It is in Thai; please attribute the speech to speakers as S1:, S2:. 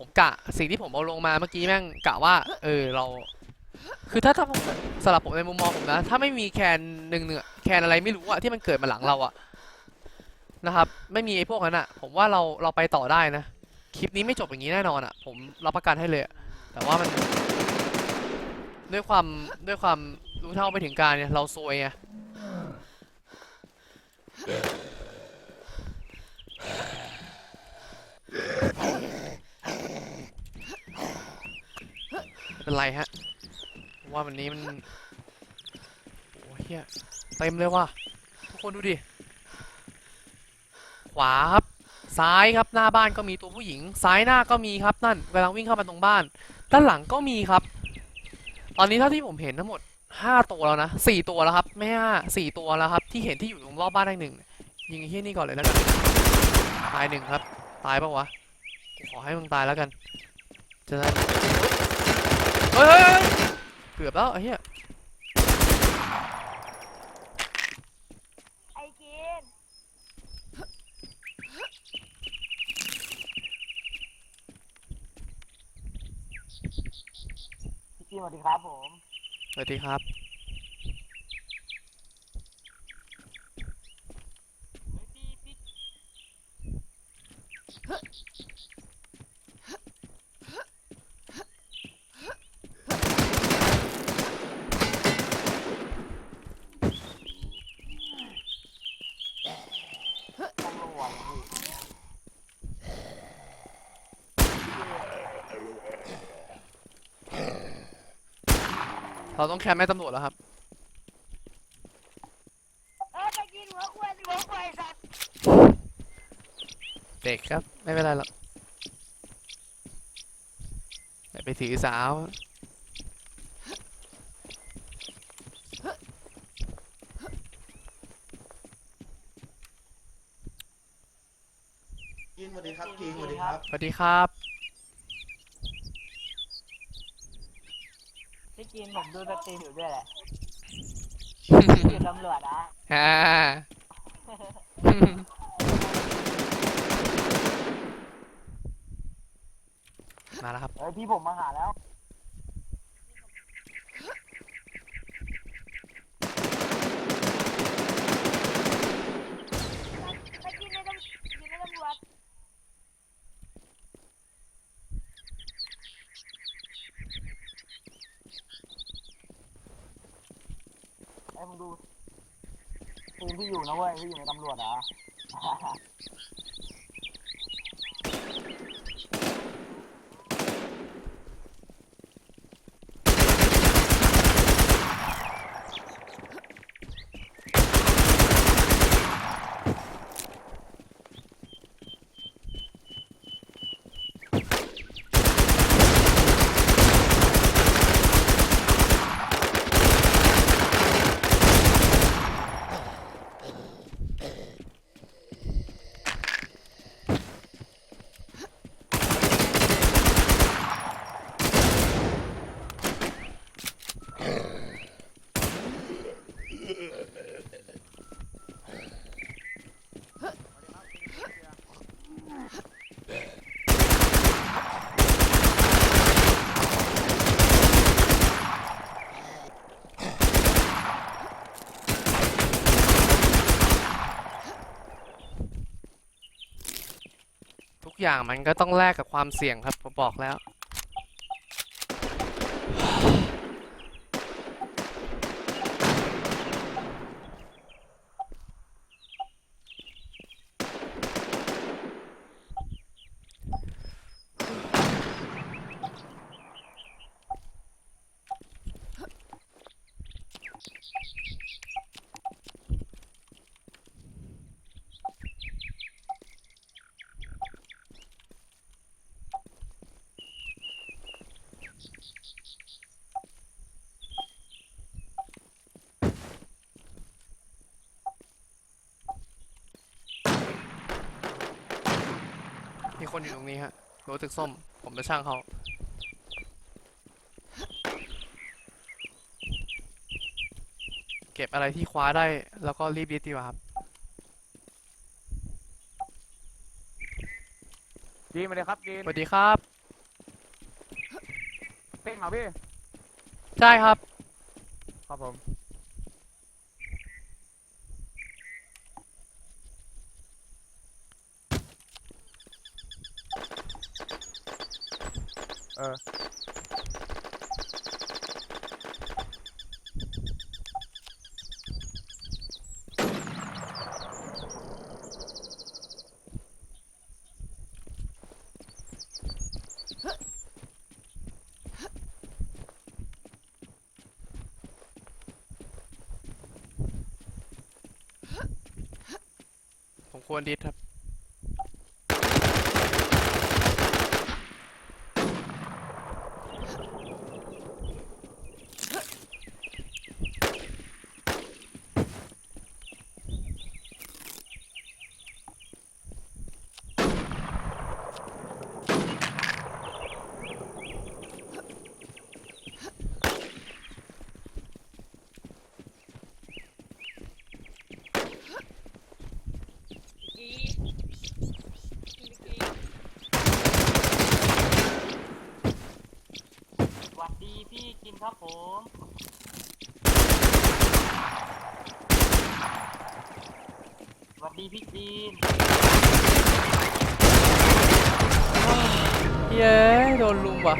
S1: ผมกะสิ่งที่ผมเอาลงมาเมื่อกี้แม่งกะว่า เออเรา คือถ้าถ้าผมสำหรับผมในมุมมองผมนะ ถ้าไม่มีแคนหนึ่งหนึ่งอแคนอะไรไม่รู้อะที่มันเกิดมาหลังเราอะนะครับ ไม่มีไอ้พวกนั้นอะผมว่าเราเราไปต่อได้นะ คลิปนี้ไม่จบอย่างนี้แน่นอนอะผมรับประกันให้เลยแต่ว่ามัน ด้วยความด้วยความรู้เท่าไม่ถึงการเนี่ยเราซวยไง เป็นไรฮะ ว่าวันนี้มัน โอ้เฮียเต็มเลยว่ะ ทุกคนดูดิ ขวาครับ ซ้ายครับหน้าบ้านก็มีตัวผู้หญิง ซ้ายหน้าก็มีครับนั่นกำลังวิ่งเข้ามาตรงบ้าน ด้านหลังก็มีครับ ตอนนี้เท่าที่ผมเห็นทั้งหมดห้าตัวแล้วนะสี่ตัวแล้วครับ ไม่ห้าสี่ตัวแล้วครับ ที่เห็นที่อยู่ตรงรอบบ้านได้หนึ่งยิงไอ้เฮี้ยนี่ก่อนเลยแล้วกันตายหนึ่งครับ ตายปะวะขอให้มึงตายแล้วกันจะได้ ฮ้ยเฮ้ยเฮ้ยเกือบแล้วไอ้เหี้ย
S2: ไอ้กิน
S3: พี่จีสวัสดีครับผม
S1: สวัสดีครับ
S3: ตำรวจพี่
S1: เราต้องแคมป์แม่ตำรวจแล้วครับ
S2: เออไอ้กินหัวควายหัวควายสัตว์
S1: เด็กครับ ไม่เป็นไรหรอกอย่าไปถือสาว
S4: กินสวัสดีครับกินสวัสดีครับ
S1: สวัสดีครับ
S3: พี่จีนผมดูสตรีมอยู่ด้วยแหละพี่อยู่ตำรวจนะ
S1: ฮ่ามาแล้วครับ
S3: เอ้ยพี่ผมมาหาแล้ว
S2: ไอ้กินในตำกินในตำรวจ
S3: ไอ้ยมึงดู ทีมพี่อยู่นะเว้ยพี่อยู่ในตำรวจเหรอ
S1: อย่างมันก็ต้องแลกกับความเสี่ยงครับผมบอกแล้ว คนอยู่ตรงนี้ฮะรถตึกส้ม ผมจะช่างเขาเก็บอะไรที่คว้าได้ แล้วก็รีบยึดดีกว่าครับ
S3: จีนมาเลยครับจีน
S1: สวัสดีครับ
S3: เองเหรอพี่
S1: ใช่ครับ
S3: ครับผม เออ
S1: ผมควรดิสครับ
S3: สวัสดี ยินครับผมสวัสดีพี่จีน
S1: เย้โดนลุมว่ะ